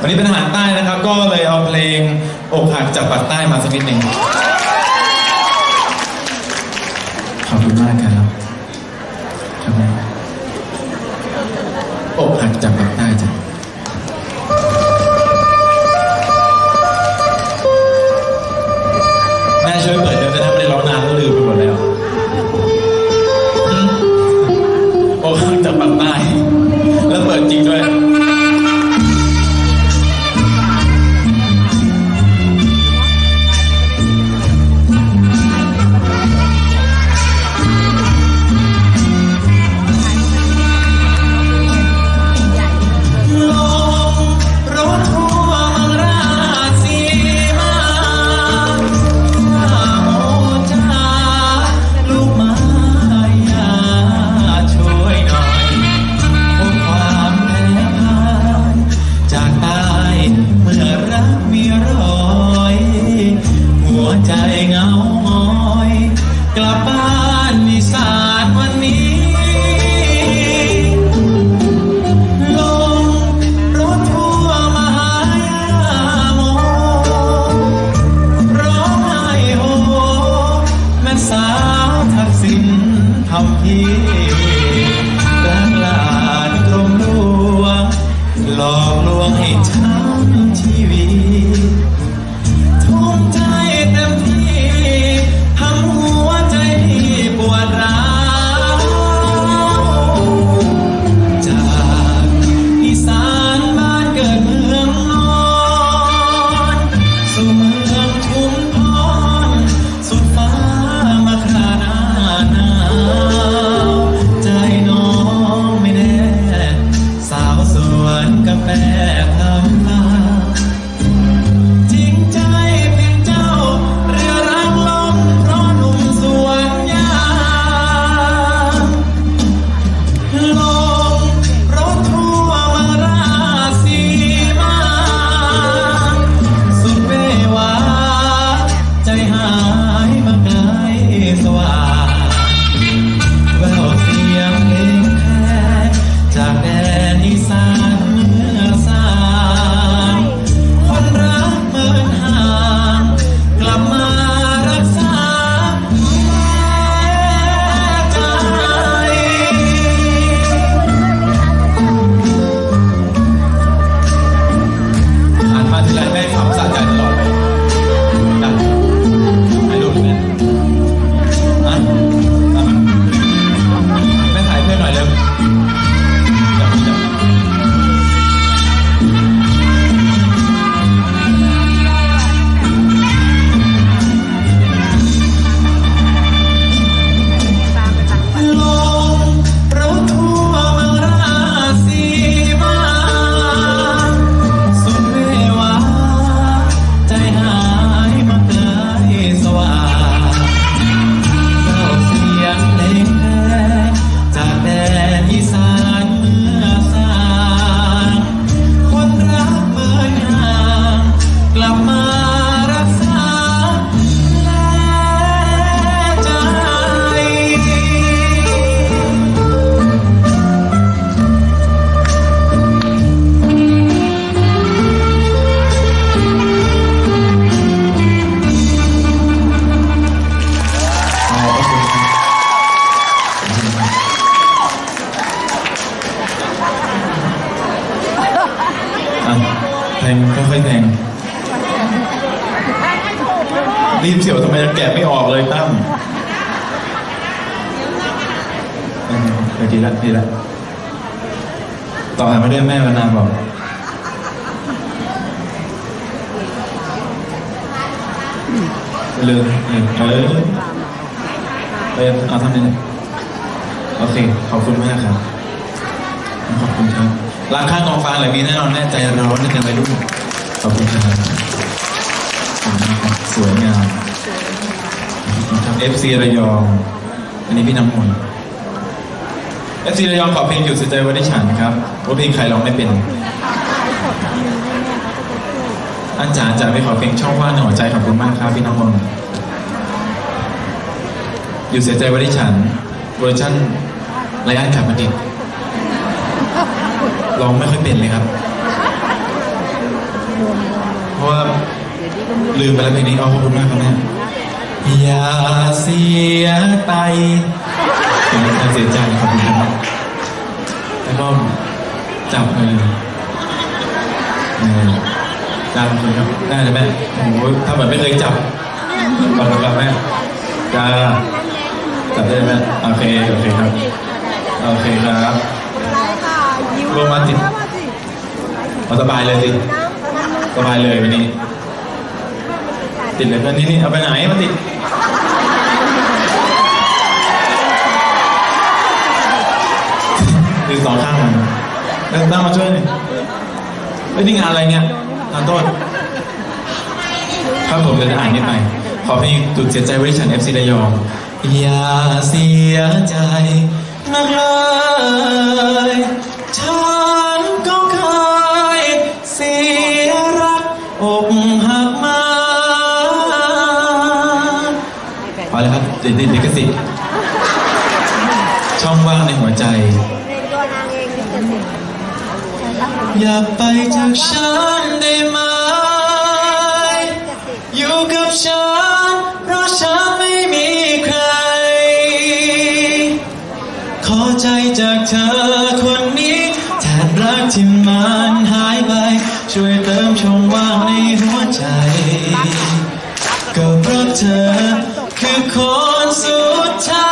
วันนี้เป็นอาหารใต้นะครับ ก็เลยเอาเพลงอกหักจากปากใต้มาสักนิดหนึ่งขอบคุณมากครับทำไมอกหักจากปากใต้จ้ะ ใจเหงาหงอย กลับบ้านมีสารวันนี้ลงรถทัวร์มาหายาโมร้องไห้โฮแม่สาวทักษิณทำพี่รักหลานกลมลวงหลอกลวงให้ช้ำ แทงค่อยๆแทงรีบเฉียวทำไมยังแกะไม่ออกเลยตั้มเออดีละดีละต่อหามาด้วยแม่มานานบอกเลยเออเออเออเอาทำนี้โอเค ขอบคุณมากครับ ขอบคุณครับ ร้านข้างกองฟางอะไรมีแน่นอนแน่ใจร้อนกันไปรุ่นขอบคุณครับขอบคุณครับสวยงามครับ FC ระยอง อันนี้พี่น้ำมนต์ FC ระยองขอเพลงหยุดสนใจวันได้ฉันครับว่าเพลงใครร้องไม่เป็นอันจ๋าจ๋าไปขอเพลงช่องว่างในหัวใจขอบคุณมากครับพี่น้ำมนต์อยู่เสียใจว่าดิฉันเวอร์ชันไรอันขับบัณฑิต ร้องไม่ค่อยเป็นเลยครับ เพราะว่าลืมไปแล้วเพลงนี้เอาขอบคุณมากครับแม่อย่าเสียใจอย่าเสียใจขอบคุณครับแล้วก็จับเออจับมือครับได้เลยแม่โอ้โหถ้าแบบไม่เคยจับขอบคุณครับแม่จ้าจับได้ไหมโอเค โอเคครับ โอเคครับ โรแมนติกเอาสบายเลยสิสบายเลยวันนี้ ติดเลยเพื่อนนี่นี่เอาไปไหนมาติดติดสองข้างมันเดินตั้งมาช่วยหน่อยเฮ้ยนี่งานอะไรเนี่ยงานโทษครับผมจะอ่านนี่ไปขอเพลงจุดเสียใจไว้ที่ฉันเอฟซีระยอง อย่าเสียใจนักเล ขสิทธิ์ช่องว่างในหัวใจอย่าไปจากฉันได้ไหม อยู่กับฉัน เพราะฉันไม่มีใคร ขอใจจากเธอคนนี้แทนรักที่มันหายไป ช่วยเติมช่องว่างในหัวใจ ก็เพราะเธอ คือคนสุดท้าย